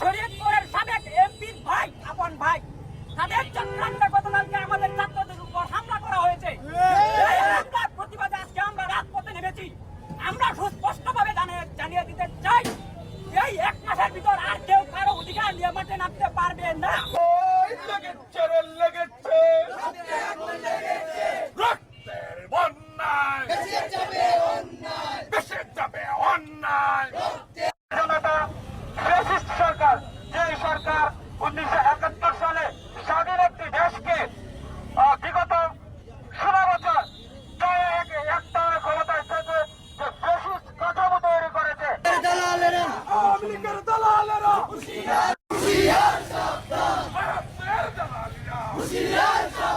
শরীয়তপুরের সাবেক এমপির ভাই আপন ভাই তাদের চক্রান্তে গতকালকে আমাদের ছাত্রদের উপর হামলা করা হয়েছে। হামলার প্রতিবাদে আজকে আমরা রাজপথে নেমেছি। আমরা সুস্পষ্টভাবে জানিয়ে দিতে চাই এই এক মাসের ভিতর আর কেউ কারও অধিকার নিয়ে মাঠে নামতে পারবে না। লীগের দালালেরা। হুঁশিয়ার হুঁশিয়ার সাবধান হুঁশিয়ার সাবধান